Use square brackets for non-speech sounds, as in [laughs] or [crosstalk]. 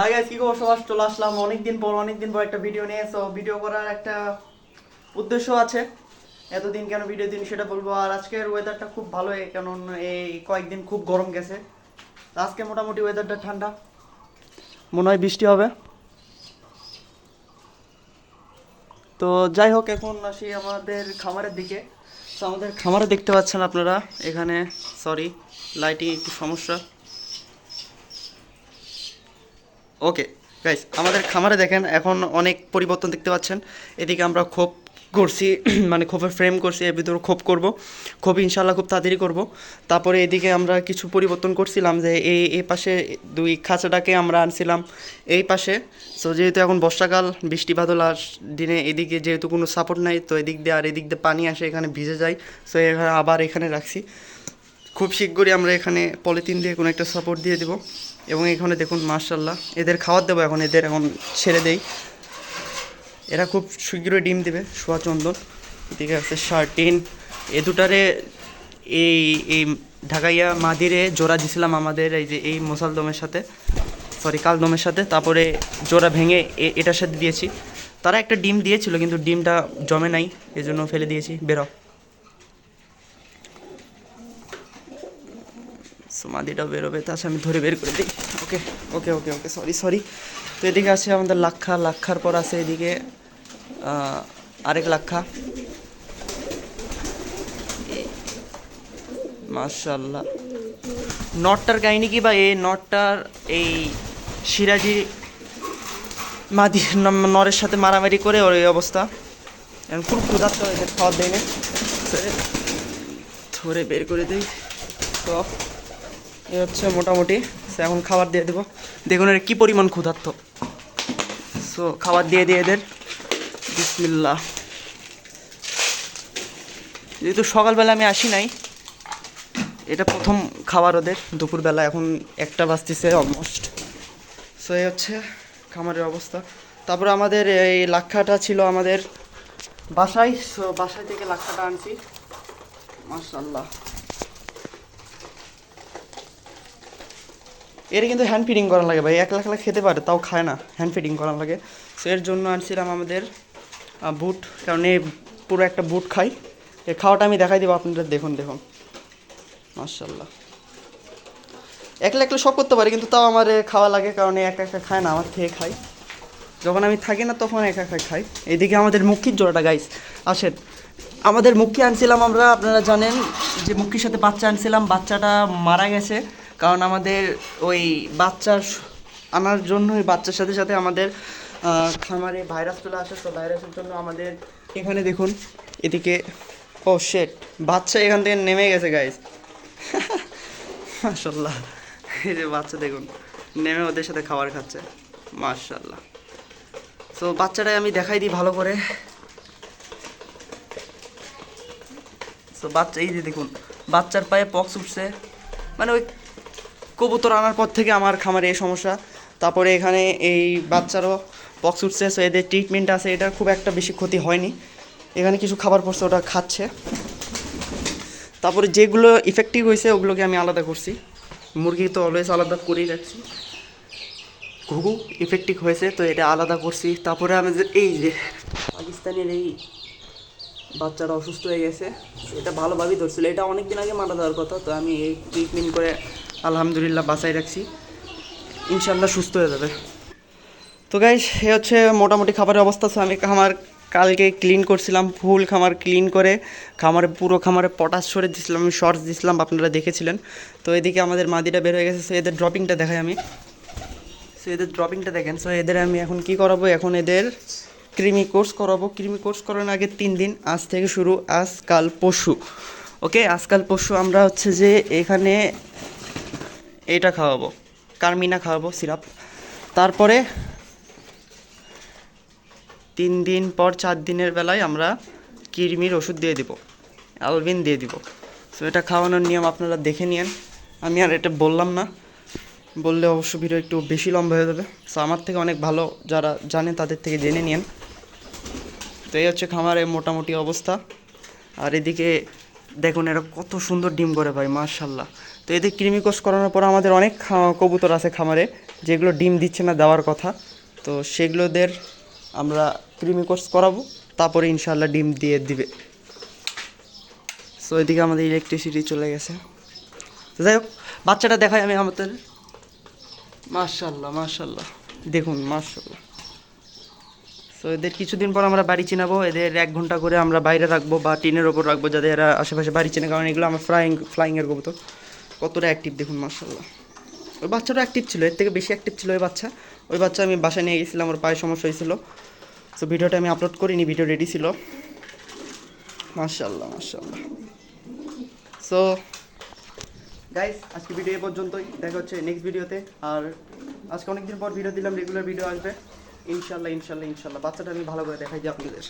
Hi guys কি খবর? সবার চলে আসলাম। অনেকদিন পর অনেকদিন পর একটা ভিডিও নিয়ে। সো ভিডিও করার একটা উদ্দেশ্য আছে। এতদিন কেন ভিডিও দিন সেটা বলব। আর আজকের ওয়েদারটা খুব ভালো কারণ এই কয়েকদিন খুব গরম গেছে। আজকে মোটামুটি ওয়েদারটা ঠান্ডা। মনে হয় বৃষ্টি হবে। তো যাই হোক, এখন আসি আমাদের খামারের দিকে। তো আমাদের খামারে দেখতে পাচ্ছেন আপনারা এখানে সরি লাইটিং একটু সমস্যা। ওকে গাইস আমাদের খামারে দেখেন, এখন অনেক পরিবর্তন দেখতে পাচ্ছেন। এদিকে আমরা খোপ করছি [clears throat] মানে খোপের ফ্রেম করছি, এর ভিতরে খোপ করব। খোপ ইনশাল্লাহ খুব তাড়াতাড়ি করব। তারপরে এদিকে আমরা কিছু পরিবর্তন করছিলাম যে এই এই পাশে দুই খাঁচাটাকে আমরা আনছিলাম এই পাশে। সো যেহেতু এখন বর্ষাকাল, বৃষ্টি বাদল আর দিনে এদিকে যেহেতু কোনো সাপোর্ট নাই, তো এদিক দিয়ে আর এদিক দিয়ে পানি আসে, এখানে ভিজে যায়। সো এখানে আবার এখানে রাখছি। খুব শীঘ্রই আমরা এখানে পলিথিন দিয়ে কোনো একটা সাপোর্ট দিয়ে দেবো। এবং এখানে দেখুন মার্শাল্লাহ এদের খাবার দেবো এখন, এদের এখন ছেড়ে দেই। এরা খুব শীঘ্রই ডিম দেবে সোয়া চন্দন, এদিকে আছে শার্টিন। এ দুটারে এই এই ঢাকাইয়া মাদিরে জোড়া দিছিলাম আমাদের, এই যে এই মোসালদমের সাথে সরি কালদমের সাথে, তারপরে জোড়া ভেঙে এটার সাথে দিয়েছি। তারা একটা ডিম দিয়েছিল, কিন্তু ডিমটা জমে নাই, এজন্য ফেলে দিয়েছি, বেরো। সমাধিটাও বেরোবে তাছাড়া আমি ধরে বের করে দিই। ওকে ওকে ওকে ওকে সরি সরি তো এদিকে আছে আমাদের লাক্ষা, লাক্ষার পর আছে এদিকে আরেক লাক্ষা। মার্শাল্লাহ নটটার কাহিনী কি বা এই নটটার, এই সিরাজি মাদি, নরের সাথে মারামারি করে ওর এই অবস্থা। এখন খুব ক্ষুধার্ত এদের খাওয়ার দেয় না। ধরে বের করে দিই। তো এই হচ্ছে মোটামুটি, সে এখন খাবার দিয়ে দেবো। দেখুন এর কী পরিমাণ ক্ষুধার্ত। সো খাবার দিয়ে দিয়ে এদের, বিসমিল্লাহ। যেহেতু সকালবেলা আমি আসি নাই, এটা প্রথম খাবার ওদের দুপুরবেলা, এখন একটা বাজতেছে অলমোস্ট সো এই হচ্ছে খামারের অবস্থা। তারপরে আমাদের এই লাক্ষাটা ছিল আমাদের বাসায়, সো বাসায় থেকে লাক্ষাটা আনছি। মাশাল্লাহ এর কিন্তু হ্যান্ড ফিডিং করা লাগে ভাই এক লাখ লাখ খেতে পারে, তাও খায় না হ্যান্ড ফিডিং করা লাগে। সো এর জন্য আনছিলাম আমাদের বুট, কারণ এ পুরো একটা বুট খাই। এর খাওয়াটা আমি দেখাই দেবো, আপনাদের দেখুন দেখুন। মার্শাল্লাহ একলা একলা সব করতে পারি, কিন্তু তাও আমার এ খাওয়া লাগে, কারণ এ একা একা খায় না, আমার থেকে খাই যখন আমি থাকি না, তখন একা একা খাই। এদিকে আমাদের মুখির জোড়াটা গাইস আসেন। আমাদের মুখি আনছিলাম আমরা, আপনারা জানেন যে মুখির সাথে বাচ্চা আনছিলাম, বাচ্চাটা মারা গেছে। কারণ আমাদের ওই বাচ্চার আনার জন্য ওই বাচ্চার সাথে সাথে আমাদের খামারে ভাইরাস চলে আসে, তো ভাইরাসের জন্য আমাদের এখানে দেখুন, এদিকে, ও শেট বাচ্চা এখান থেকে নেমে গেছে গাইস [laughs] মাশাল্লাহ এই যে বাচ্চা দেখুন, নেমে ওদের সাথে খাবার খাচ্ছে। মাশাল্লাহ তো বাচ্চাটাই আমি দেখাই দিই ভালো করে। তো বাচ্চা, এই যে দেখুন, বাচ্চার পায়ে পক্স উঠছে। মানে ওই কবুতর আনার পর থেকে আমার খামারে এই সমস্যা। তারপরে এখানে এই বাচ্চারও পক্স উঠছে সো এদের ট্রিটমেন্ট আছে এটার খুব একটা বেশি ক্ষতি হয়নি। এখানে কিছু খাবার পড়ছে ওটা খাচ্ছে। তারপরে যেগুলো ইফেক্টিভ হয়েছে, ওগুলোকে আমি আলাদা করছি। মুরগি তো অলওয়েজ আলাদা করেই রাখছি ঘুঘু ইফেক্টিভ হয়েছে, তো এটা আলাদা করছি। তারপরে আমাদের এই যে পাকিস্তানের এই বাচ্চাটা অসুস্থ হয়ে গেছে। এটা ভালোভাবেই ধরছিল। এটা অনেক দিন আগে মারা দেওয়ার কথা, তো আমি এই ট্রিটমেন্ট করে আলহামদুলিল্লাহ বাঁচাই রাখছি। ইনশাল্লাহ সুস্থ হয়ে যাবে। তো গাইস এ হচ্ছে মোটামুটি খাবারের অবস্থা। আমি খামার কালকে ক্লিন করছিলাম ফুল খামার ক্লিন করে, খামারে পুরো খামারে পটাশ সরে দিছিলাম, আমি শর্টস দিছিলাম, আপনারা দেখেছিলেন। তো এদিকে আমাদের মাদিটা বের হয়ে গেছে। সো এদের ড্রপিংটা দেখাই আমি। সো এদের ড্রপিংটা দেখেন। সো এদের আমি এখন কি করাবো? এখন এদের ক্রিমি কোর্স করাবো। ক্রিমি কোর্স করানোর আগে তিন দিন, আজ থেকে শুরু, আজ কাল পরশু ওকে আজকাল পরশু আমরা হচ্ছে যে এখানে এটা খাওয়াবো, কারমিনা খাওয়াবো, সিরাপ। তারপরে তিন দিন পর চার দিনের বেলায় আমরা কিরমির ওষুধ দিয়ে দিব অ্যালভিন দিয়ে দিব। সো এটা খাওয়ানোর নিয়ম আপনারা দেখে নিন আমি আর এটা বললাম না। বললে অবশ্য ভিডিও একটু বেশি লম্বা হয়ে যাবে। সো আমার থেকে অনেক ভালো যারা জানে তাদের থেকে জেনে নিন তো এই হচ্ছে খামারের মোটামুটি অবস্থা। আর এদিকে দেখুন এরা কত সুন্দর ডিম করে ভাই মার্শাল্লাহ তো এদের কৃমি কোষ করানোর পর আমাদের অনেক কবুতর আছে খামারে, যেগুলো ডিম দিচ্ছে না দেওয়ার কথা। তো সেগুলোদের আমরা কৃমি কোর্স করাবো, তারপরে ইনশাল্লাহ ডিম দিয়ে দিবে। সো এদিকে আমাদের ইলেকট্রিসিটি চলে গেছে। যাই হোক, বাচ্চাটা দেখাই আমি আমাদের। মার্শাল্লাহ মার্শাল্লাহ দেখুন মার্শাল্লাহ সো এদের কিছুদিন পর আমরা বাড়ি চিনাবো। এদের এক ঘণ্টা করে আমরা বাইরে রাখব বা টিনের ওপর রাখব যাতে এরা আশেপাশে বাড়ি চেনে। কারণ এগুলো আমার ফ্লাইং ফ্লাইংয়ের কবুতর। কতটা অ্যাক্টিভ দেখুন মার্শাল্লাহ ওই বাচ্চাটা অ্যাক্টিভ ছিল, এর থেকে বেশি অ্যাক্টিভ ছিল ওই বাচ্চা। ওই বাচ্চা আমি বাসায় নিয়ে গেছিলাম, ওর পায়ে সমস্যা হয়েছিল। সো ভিডিওটা আমি আপলোড করিনি, ভিডিও রেডি ছিল। মার্শাল্লাহ মার্শাল্লাহ সো গাইস আজকে ভিডিও এ পর্যন্তই। দেখা হচ্ছে নেক্সট ভিডিওতে আর আজকে অনেকদিন পর ভিডিও দিলাম রেগুলার ভিডিও আসবে। ইনশাল্লাহ ইনশাল্লাহ ইনশাল্লাহ। বাচ্চাটা আমি ভালো করে দেখাই দিই আপনাদের।